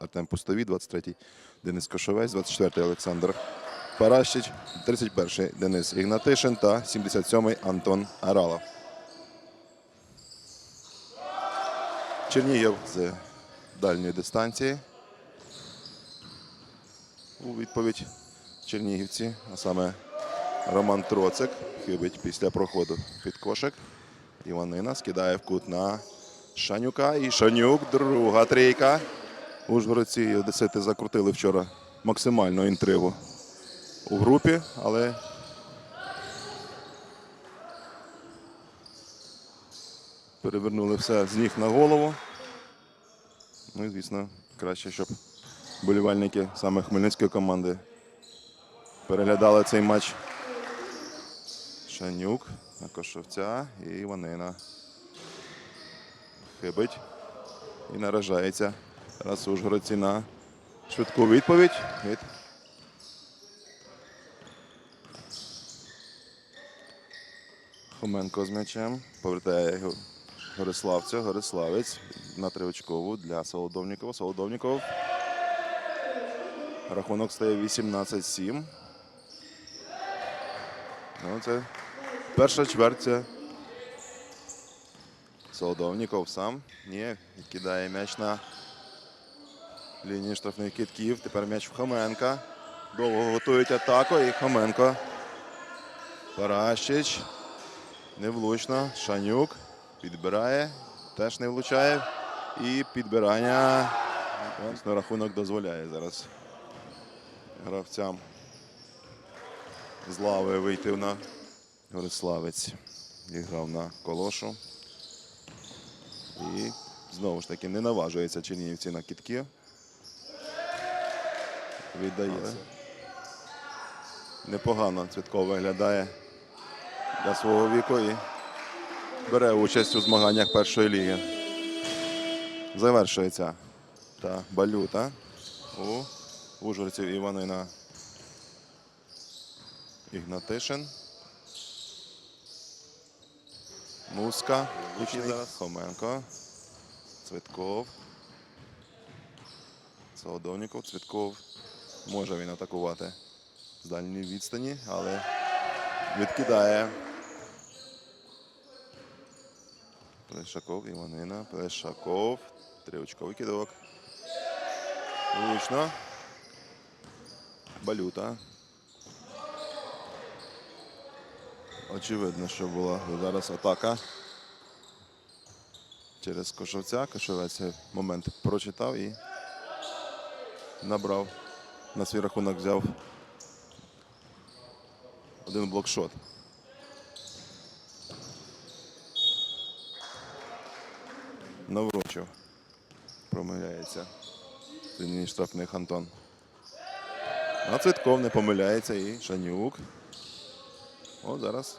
Артем Пустовій, 23-й Денис Кошовець, 24-й Олександр Паращич, 31-й Денис Ігнатишин та 77-й Антон Аралов. Чернігів з дальньої дистанції. У відповідь чернігівці, а саме Роман Троцик хибить після проходу під кошик. Іванина скидає в кут на Шанюка. І Шанюк, друга трійка. Ужгородці і Одесити закрутили вчора максимальну інтригу у групі, але перевернули все з ніг на голову. Ну і, звісно, краще, щоб болівальники саме Хмельницької команди переглядали цей матч. Шанюк на Кошовця і Іванина. Хибить і наражається. Зараз Ужгородці на швидку відповідь від Хоменко з м'ячем. Повертає його Гориславця. Гориславець на триочкову для Солодовнікова. Солодовніков. Рахунок стає 18-7. Ну, це перша чверть. Солодовніков сам. Ні, кидає м'яч на лінії штрафних китків. Тепер м'яч в Хоменка. Довго готують атаку і Хоменко. Паращич. Невлучно. Шанюк підбирає. Теж не влучає. І підбирання. Звісно, рахунок дозволяє зараз гравцям з лави вийти на Гориславець. Грав на колошу. І знову ж таки не наважується чернігівці на кітки. Віддає. Непогано Цвітков виглядає для свого віку і бере участь у змаганнях першої ліги. Завершується та балюта у Ужгородців Іванина Ігнатишин. Муска. Зараз. Хоменко. Цвітков. Солодовніков. Цвітков. Може він атакувати з дальньої відстані, але відкидає. Плешаков, Іванина, Плешаков. Триочковий кидок. Влучно. Балюта. Очевидно, що була зараз атака через Кошовця. Кошовець момент прочитав і набрав на свій рахунок взяв один блокшот. Наврочив. Промиляється. з лінії штрафних Антон. А Цвітков не помиляється і Шанюк. От зараз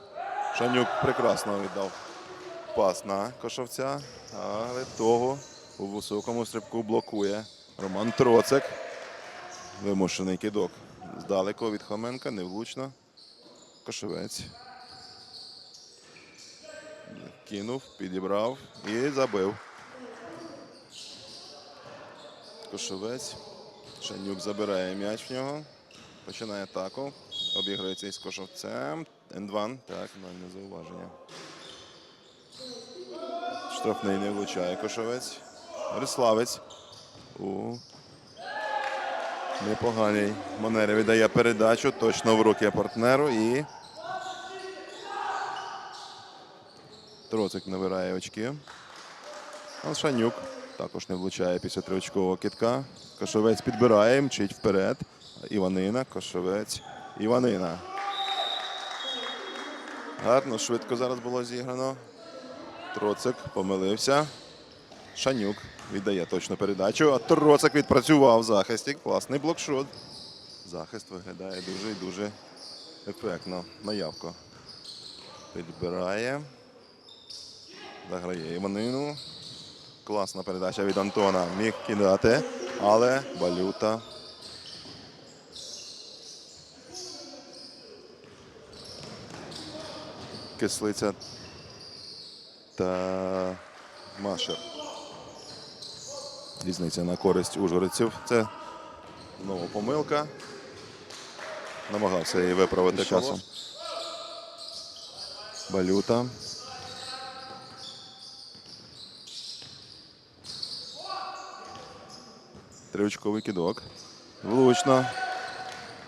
Шанюк прекрасно віддав пас на Кошовця, але того у високому стрибку блокує Роман Троцик. Вимушений кидок. Здалеку від Хоменка, невлучно. Кошовець. Кинув, підібрав і забив. Кошовець. Шанюк забирає м'яч в нього. Починає атаку. Обігрується із Кошовцем. Ендван. Так, не зауваження. Штрафний не влучає Кошовець. Бориславець. У непоганій манері віддає передачу. Точно в руки партнеру і. Троцик набирає очки. Шанюк також не влучає після триочкового китка. Кошовець підбирає, мчить вперед. Іванина, Кошовець, Іванина. Гарно, швидко зараз було зіграно. Троцик помилився. Шанюк віддає точну передачу. А Троцик відпрацював в захисті. Класний блокшот. Захист виглядає дуже і дуже ефектно. Наявко. Підбирає. Заграє Іванину. Класна передача від Антона. Міг кидати, але балюта. Кислиця та Машер. Різниця на користь ужгородців. Це знову помилка. Намагався її виправити часом. Балюта. Тривочковий кидок. Влучно.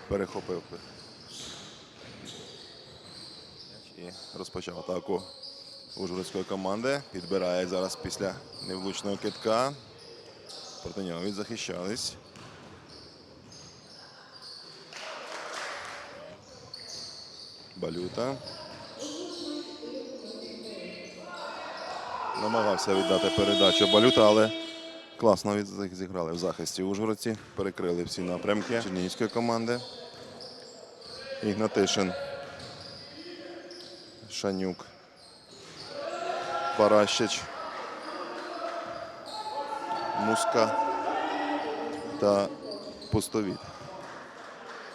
Перехопив. І розпочав атаку ужгородської команди. Підбирає зараз після невлучного китка. Проти нього відзахищались. Балюта. Намагався віддати передачу Балюта, але класно зіграли в захисті ужгородці. Перекрили всі напрямки чернігівської команди. Ігнатишин. Шанюк. Паращич. Муска та пустовіт.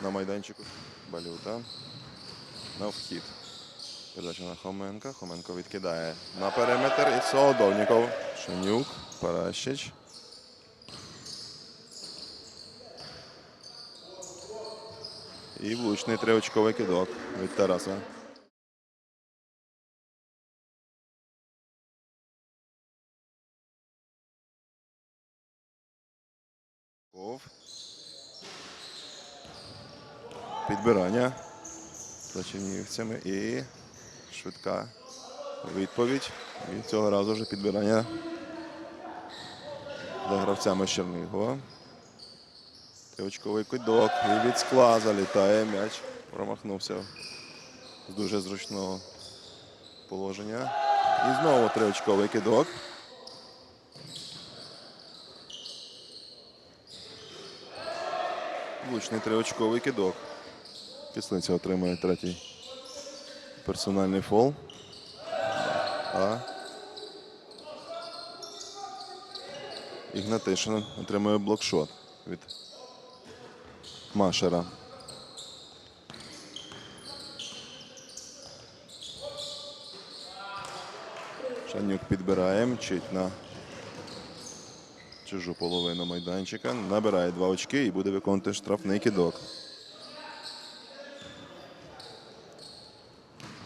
На майданчику Балюта. На вхід. Передача на Хоменка. Хоменко відкидає на периметр. І Солодовніков. Шанюк. Паращич. І влучний триочковий кидок від Тараса. Ков. Підбирання за чернігівцями і швидка відповідь. І цього разу вже підбирання за гравцями Чернігова. Триочковий кидок і від скла залітає м'яч. Промахнувся з дуже зручного положення. І знову триочковий кидок. Влучний триочковий кидок. Кислиця отримує третій персональний фол. А Ігнатишин отримує блокшот від Машера. Шанюк підбирає, мчить на чужу половину майданчика. Набирає два очки і буде виконувати штрафний кидок.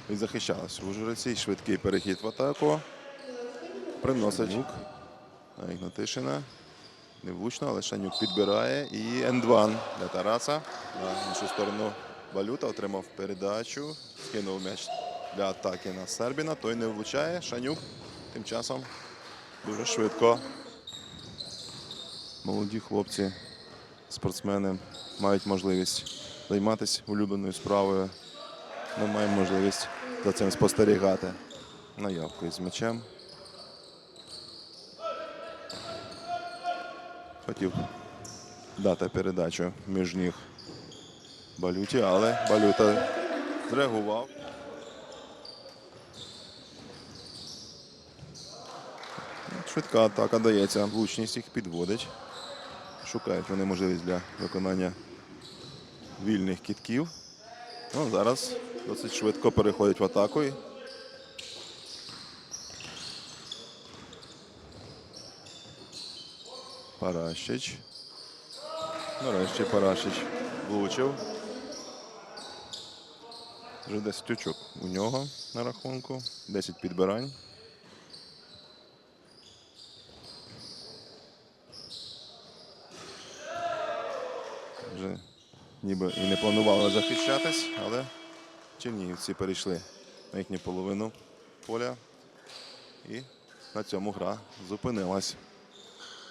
І захищалась в Ужгородці. Швидкий перехід в атаку. Приносить на Ігнатишина. Невлучно, але Шанюк підбирає. І енд-ван для Тараса. На іншу сторону Балюта отримав передачу. Скинув м'яч для атаки на Сербіна. Той не влучає. Шанюк тим часом дуже швидко. Молоді хлопці, спортсмени мають можливість займатися улюбленою справою. Ми маємо можливість за цим спостерігати. Наявку із м'ячем. Хотів дати передачу між ніг Балюті, але Балюта зреагував. Швидка атака дається, влучність їх підводить. Шукають вони можливість для виконання вільних кітків. Ну, зараз досить швидко переходять в атаку. і Паращич. Нарешті Паращич влучив. Вже 10 очок у нього на рахунку. 10 підбирань. Вже ніби і не планували захищатись, але чернігівці перейшли на їхню половину поля. І на цьому гра зупинилась.